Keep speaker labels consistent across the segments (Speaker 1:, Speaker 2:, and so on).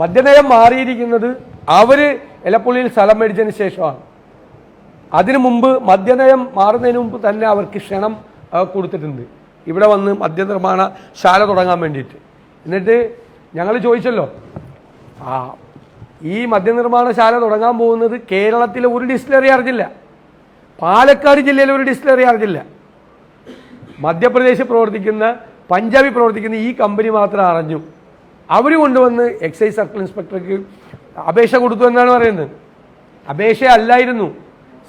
Speaker 1: മദ്യനയം മാറിയിരിക്കുന്നത് അവർ എലപ്പുള്ളിയിൽ സ്ഥലം മേടിച്ചതിന് ശേഷമാണ്. അതിനു മുമ്പ് മദ്യനയം മാറുന്നതിന് മുമ്പ് തന്നെ അവർക്ക് ക്ഷണം കൊടുത്തിട്ടുണ്ട്. ഇവിടെ വന്ന് മദ്യനിർമ്മാണ ശാല തുടങ്ങാൻ വേണ്ടിയിട്ട്. എന്നിട്ട് ഞങ്ങൾ ചോദിച്ചല്ലോ ആ ഈ മദ്യനിർമ്മാണ ശാല തുടങ്ങാൻ പോകുന്നത് കേരളത്തിലെ ഒരു ഡിസ്റ്റിലറി അറിഞ്ഞില്ല. പാലക്കാട് ജില്ലയിലെ ഒരു ഡിസ്റ്റിലറി അറിഞ്ഞില്ല. മധ്യപ്രദേശിൽ പ്രവർത്തിക്കുന്ന പഞ്ചാബിൽ പ്രവർത്തിക്കുന്ന ഈ കമ്പനി മാത്രം അറിഞ്ഞു. അവർ കൊണ്ടുവന്ന് എക്സൈസ് സർക്കിൾ ഇൻസ്പെക്ടർക്ക് അപേക്ഷ കൊടുത്തു എന്നാണ് പറയുന്നത്. അപേക്ഷ അല്ലായിരുന്നു.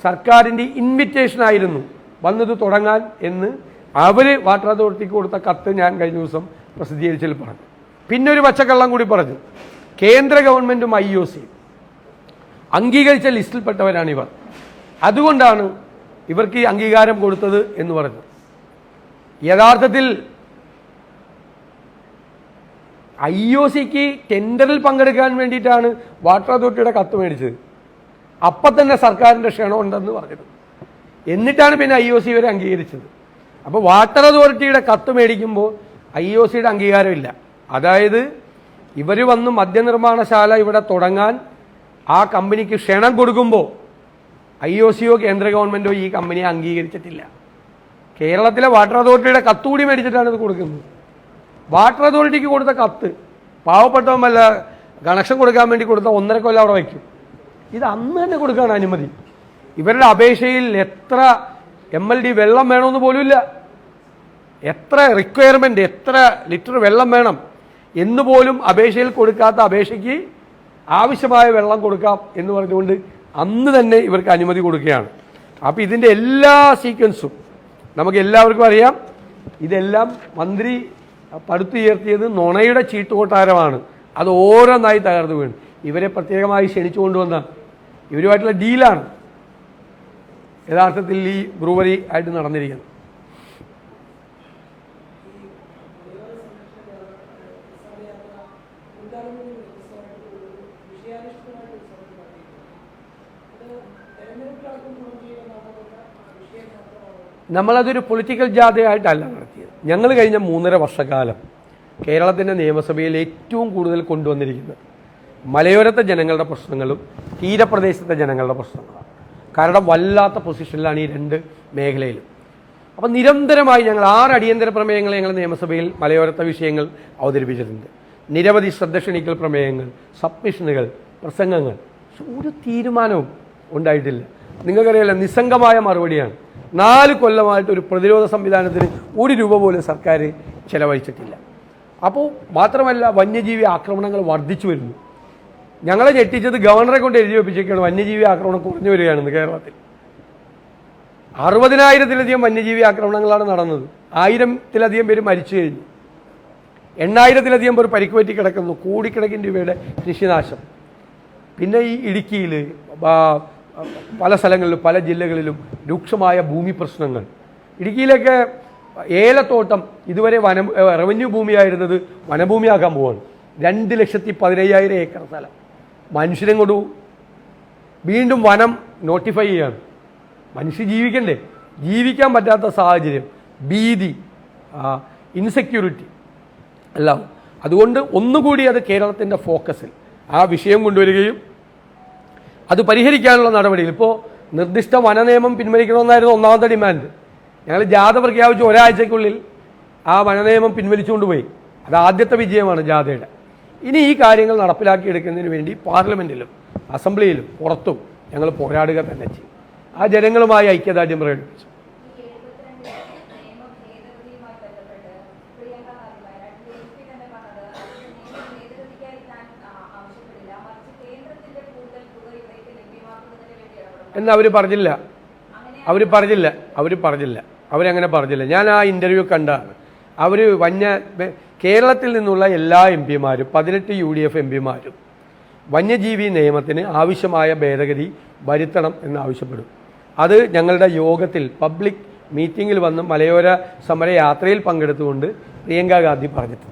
Speaker 1: സർക്കാരിന്റെ ഇൻവിറ്റേഷൻ ആയിരുന്നു. വന്നത് തുടങ്ങാൻ എന്ന് അവർ വാട്ടർ അതോറിറ്റിക്ക് കൊടുത്ത കത്ത് ഞാൻ കഴിഞ്ഞ ദിവസം പ്രസിദ്ധീകരിച്ചതിൽ പറഞ്ഞു പിന്നെ ഒരു പച്ചക്കള്ളം കൂടി പറഞ്ഞു. കേന്ദ്ര ഗവൺമെന്റും ഐ ഒ സിയും അംഗീകരിച്ച ലിസ്റ്റിൽപ്പെട്ടവരാണ് ഇവർ. അതുകൊണ്ടാണ് ഇവർക്ക് ഈ അംഗീകാരം കൊടുത്തത് എന്ന് പറഞ്ഞു യഥാർത്ഥത്തിൽ ഐ ഒ സിക്ക് ടെൻഡറിൽ പങ്കെടുക്കാൻ വേണ്ടിയിട്ടാണ് വാട്ടർ അതോറിറ്റിയുടെ കത്ത് മേടിച്ചത്. അപ്പം തന്നെ സർക്കാരിന്റെ ക്ഷണം ഉണ്ടെന്ന് പറഞ്ഞത്. എന്നിട്ടാണ് പിന്നെ ഐ ഒ സി ഇവരെ അംഗീകരിച്ചത്. അപ്പോൾ വാട്ടർ അതോറിറ്റിയുടെ കത്ത് മേടിക്കുമ്പോൾ ഐ ഒ സിയുടെ അംഗീകാരമില്ല. അതായത് ഇവർ വന്ന് മദ്യനിർമ്മാണശാല ഇവിടെ തുടങ്ങാൻ ആ കമ്പനിക്ക് ക്ഷണം കൊടുക്കുമ്പോൾ ഐ ഒ സിയോ കേന്ദ്ര ഗവൺമെന്റോ ഈ കമ്പനിയെ അംഗീകരിച്ചിട്ടില്ല. കേരളത്തിലെ വാട്ടർ അതോറിറ്റിയുടെ കത്തുകൂടി മേടിച്ചിട്ടാണ് ഇത് കൊടുക്കുന്നത്. വാട്ടർ അതോറിറ്റിക്ക് കൊടുത്ത കത്ത്. പാവപ്പെട്ടവല്ല കണക്ഷൻ കൊടുക്കാൻ വേണ്ടി കൊടുത്ത ഒന്നര കൊല്ലം അവിടെ വയ്ക്കും. ഇത് അന്ന് തന്നെ കൊടുക്കാൻ അനുമതി. ഇവരുടെ അപേക്ഷയിൽ എത്ര എം എൽ ഡി വെള്ളം വേണമെന്ന് പോലുമില്ല എത്ര റിക്വയർമെന്റ് എത്ര ലിറ്റർ വെള്ളം വേണം എന്ന് പോലും അപേക്ഷയിൽ കൊടുക്കാത്ത അപേക്ഷയ്ക്ക് ആവശ്യമായ വെള്ളം കൊടുക്കാം എന്ന് പറഞ്ഞുകൊണ്ട് അന്ന് തന്നെ ഇവർക്ക് അനുമതി കൊടുക്കുകയാണ്. അപ്പോൾ ഇതിന്റെ എല്ലാ സീക്വൻസും നമുക്ക് എല്ലാവർക്കും അറിയാം. ഇതെല്ലാം മന്ത്രി പടുത്തുയർത്തിയത് നുണയുടെ ചീട്ടുകൊട്ടാരമാണ്. അത് ഓരോന്നായി തകർന്നു വീണ്. ഇവരെ പ്രത്യേകമായി ക്ഷണിച്ചു കൊണ്ടുവന്ന ഇവരുമായിട്ടുള്ള ഡീലാണ്. യഥാർത്ഥത്തിൽ ഈ ബ്രൂവറി ആയിട്ട് നടന്നിരിക്കുന്നത്. നമ്മളതൊരു പൊളിറ്റിക്കൽ ജാഥയായിട്ടല്ല നടത്തിയത്. ഞങ്ങൾ കഴിഞ്ഞ മൂന്നര വർഷക്കാലം കേരളത്തിന്റെ നിയമസഭയിൽ ഏറ്റവും കൂടുതൽ കൊണ്ടുവന്നിരിക്കുന്നത് മലയോരത്തെ ജനങ്ങളുടെ പ്രശ്നങ്ങളും തീരപ്രദേശത്തെ ജനങ്ങളുടെ പ്രശ്നങ്ങളാണ്. കാരണം വല്ലാത്ത പൊസിഷനിലാണ് ഈ രണ്ട് മേഖലയിലും. അപ്പം നിരന്തരമായി ഞങ്ങൾ ആറ് അടിയന്തര പ്രമേയങ്ങൾ ഞങ്ങൾ നിയമസഭയിൽ മലയോരത്തെ വിഷയങ്ങൾ അവതരിപ്പിച്ചിട്ടുണ്ട്. നിരവധി ശ്രദ്ധ ക്ഷണിക്കൽ പ്രമേയങ്ങൾ സബ്മിഷനുകൾ പ്രസംഗങ്ങൾ. ഒരു തീരുമാനവും ഉണ്ടായിട്ടില്ല. നിങ്ങൾക്കറിയാലോ നിസ്സംഗമായ മറുപടിയാണ്. നാല് കൊല്ലമായിട്ട് ഒരു പ്രതിരോധ സംവിധാനത്തിന് ഒരു രൂപ പോലും സർക്കാർ ചെലവഴിച്ചിട്ടില്ല. അപ്പോൾ മാത്രമല്ല വന്യജീവി ആക്രമണങ്ങൾ വർദ്ധിച്ചു വരുന്നു. ഞങ്ങളെ ഞെട്ടിച്ചത് ഗവർണറെ കൊണ്ട് എഴുതി വെപ്പിച്ചേക്കാണ് വന്യജീവി ആക്രമണം കുറഞ്ഞു വരികയാണെന്ന് കേരളത്തിൽ. അറുപതിനായിരത്തിലധികം വന്യജീവി ആക്രമണങ്ങളാണ് നടന്നത്. ആയിരത്തിലധികം പേര് മരിച്ചു കഴിഞ്ഞു. എണ്ണായിരത്തിലധികം പേർ പരിക്ക് പറ്റി കിടക്കുന്നു. കോടിക്കണക്കിന് രൂപയുടെ കൃഷിനാശം. പിന്നെ ഈ ഇടുക്കിയിൽ പല സ്ഥലങ്ങളിലും പല ജില്ലകളിലും രൂക്ഷമായ ഭൂമി പ്രശ്നങ്ങൾ. ഇടുക്കിയിലൊക്കെ ഏലത്തോട്ടം ഇതുവരെ വന റവന്യൂ ഭൂമിയായിരുന്നത് വനഭൂമിയാക്കാൻ പോവാണ്. രണ്ട് ലക്ഷത്തി പതിനയ്യായിരം ഏക്കർ സ്ഥലം. മനുഷ്യരും കൊണ്ടു വീണ്ടും വനം നോട്ടിഫൈ ചെയ്യാണ്. മനുഷ്യ ജീവിക്കണ്ടേ? ജീവിക്കാൻ പറ്റാത്ത സാഹചര്യം. ഭീതി ഇൻസെക്യൂരിറ്റി എല്ലാം. അതുകൊണ്ട് ഒന്നുകൂടി അത് കേരളത്തിന്റെ ഫോക്കസിൽ ആ വിഷയം കൊണ്ടുവരികയും അത് പരിഹരിക്കാനുള്ള നടപടികൾ. ഇപ്പോൾ നിർദ്ദിഷ്ട വനനിയമം പിൻവലിക്കണമെന്നായിരുന്നു ഒന്നാമത്തെ ഡിമാൻഡ് ഞങ്ങൾ ജാഥ പ്രഖ്യാപിച്ച ഒരാഴ്ചയ്ക്കുള്ളിൽ ആ വനനിയമം പിൻവലിച്ചുകൊണ്ട് പോയി അത് ആദ്യത്തെ വിജയമാണ് ജാഥയുടെ. ഇനി ഈ കാര്യങ്ങൾ നടപ്പിലാക്കിയെടുക്കുന്നതിന് വേണ്ടി പാർലമെന്റിലും അസംബ്ലിയിലും പുറത്തും ഞങ്ങൾ പോരാടുക തന്നെ ചെയ്യും. ആ ജനങ്ങളുമായി ഐക്യദാർഢ്യം പ്രകടിപ്പിച്ചു. എന്ന് അവർ പറഞ്ഞില്ല. അവർ പറഞ്ഞില്ല. അവർ പറഞ്ഞില്ല. അവരങ്ങനെ പറഞ്ഞില്ല. ഞാൻ ആ ഇന്റർവ്യൂ കണ്ടാണ്. അവർ വന്യ കേരളത്തിൽ നിന്നുള്ള എല്ലാ എം പിമാരും പതിനെട്ട് യു ഡി എഫ് എം പിമാരും വന്യജീവി നിയമത്തിന് ആവശ്യമായ ഭേദഗതി വരുത്തണം എന്നാവശ്യപ്പെടും. അത് ഞങ്ങളുടെ യോഗത്തിൽ പബ്ലിക് മീറ്റിങ്ങിൽ വന്ന് മലയോര സമരയാത്രയിൽ പങ്കെടുത്തുകൊണ്ട് പ്രിയങ്ക ഗാന്ധി പറഞ്ഞിട്ടുണ്ട്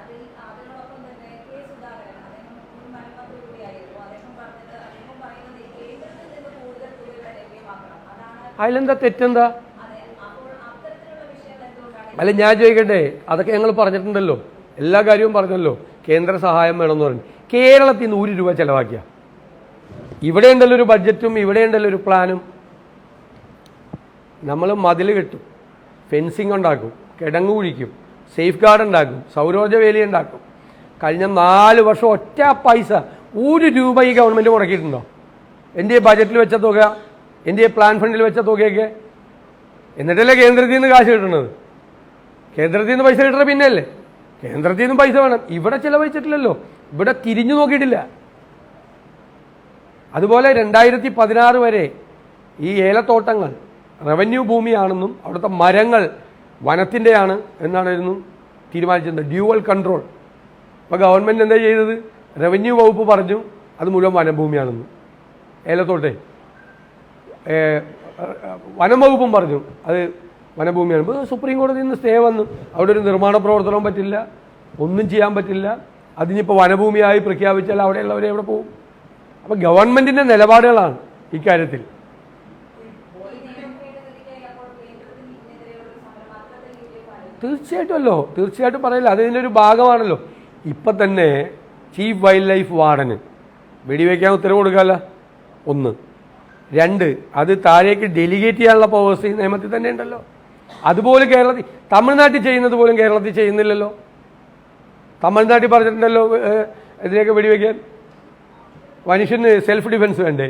Speaker 2: അതിൽ അതിനോടൊപ്പം തന്നെ കെ സുധാകരൻ അദ്ദേഹം മുൻ മലമന്ത്രി കൂടിയായിരുന്നു അദ്ദേഹം പറഞ്ഞത് അദ്ദേഹം പറയുന്നത് ഈ കേന്ദ്രത്തിൽ നിന്ന് കൂടുതൽ തുക ഇവിടെ ലഭ്യമാക്കണം അതാണ്
Speaker 1: അതിലെന്താ തെറ്റെന്താ? അല്ല ഞാൻ ചോദിക്കട്ടെ അതൊക്കെ ഞങ്ങൾ പറഞ്ഞിട്ടുണ്ടല്ലോ. എല്ലാ കാര്യവും പറഞ്ഞല്ലോ. കേന്ദ്ര സഹായം വേണമെന്ന് പറഞ്ഞു. കേരളത്തിൽ നിന്ന് ഒരു രൂപ ചെലവാക്കിയ. ഇവിടെ ഉണ്ടല്ലോ ഒരു ബഡ്ജറ്റും ഇവിടെ ഉണ്ടല്ലോ ഒരു പ്ലാനും നമ്മൾ മതിൽ കെട്ടും. ഫെൻസിങ് ഉണ്ടാക്കും. കിടങ്ങ് കുഴിക്കും. സേഫ് ഗാർഡ് ഉണ്ടാക്കും. സൗരോർജ വേലി ഉണ്ടാക്കും. കഴിഞ്ഞ നാല് വർഷം ഒറ്റ പൈസ ഒരു രൂപ ഈ ഗവൺമെന്റ് മുടക്കിയിട്ടുണ്ടോ? എന്റെ ബജറ്റിൽ വെച്ച തുക? എന്റെ പ്ലാൻ ഫണ്ടിൽ വെച്ച തുകയൊക്കെ. എന്നിട്ടല്ലേ കേന്ദ്രത്തിൽ നിന്ന് കാശ് കിട്ടുന്നത് കേന്ദ്രത്തിൽ നിന്ന് പൈസ കിട്ടണ പിന്നെയല്ലേ കേന്ദ്രത്തിൽ നിന്നും പൈസ വേണം. ഇവിടെ ചിലവഴിച്ചിട്ടില്ലല്ലോ. ഇവിടെ തിരിഞ്ഞു നോക്കിയിട്ടില്ല. അതുപോലെ രണ്ടായിരത്തി പതിനാറ് വരെ ഈ ഏലത്തോട്ടങ്ങൾ റവന്യൂ ഭൂമിയാണെന്നും അവിടുത്തെ മരങ്ങൾ വനത്തിന്റെയാണ് എന്നാണായിരുന്നു തീരുമാനിച്ചത് ഡ്യൂവൽ കൺട്രോൾ അപ്പോൾ ഗവൺമെന്റ് എന്താ ചെയ്തത്? റവന്യൂ വകുപ്പ് പറഞ്ഞു അത് മുഴുവൻ വനഭൂമിയാണെന്ന്. ഏലത്തോട്ടെ. വനം വകുപ്പും പറഞ്ഞു. അത് വനഭൂമിയാണ് ഇപ്പോൾ സുപ്രീം കോടതിയിൽ നിന്ന് സ്റ്റേ വന്നു. അവിടെ ഒരു നിർമ്മാണ പ്രവർത്തനവും പറ്റില്ല. ഒന്നും ചെയ്യാൻ പറ്റില്ല. അതിനിപ്പോൾ വനഭൂമിയായി പ്രഖ്യാപിച്ചാൽ അവിടെയുള്ളവരെ എവിടെ പോകും? അപ്പോൾ ഗവൺമെന്റിന്റെ നിലപാടുകളാണ് ഇക്കാര്യത്തിൽ
Speaker 2: ആലോചിക്കും
Speaker 1: തീർച്ചയായിട്ടും പറയില്ല. അത് ഇതിന്റെ ഒരു ഭാഗമാണല്ലോ. ഇപ്പം തന്നെ ചീഫ് വൈൽഡ് ലൈഫ് വാർഡന് വെടിവെക്കാൻ ഉത്തരവ് കൊടുക്കാമല്ല ഒന്ന്. രണ്ട് അത് താഴേക്ക് ഡെലിഗേറ്റ് ചെയ്യാനുള്ള പവേഴ്സ് നിയമത്തിൽ തന്നെ ഉണ്ടല്ലോ. അതുപോലെ കേരളത്തിൽ തമിഴ്നാട്ടിൽ ചെയ്യുന്നത് പോലും കേരളത്തിൽ ചെയ്യുന്നില്ലല്ലോ. തമിഴ്നാട്ടിൽ പറഞ്ഞിട്ടുണ്ടല്ലോ ഇതിനെയൊക്കെ വെടിവെക്കാൻ. മനുഷ്യന് സെൽഫ് ഡിഫെൻസ് വേണ്ടേ?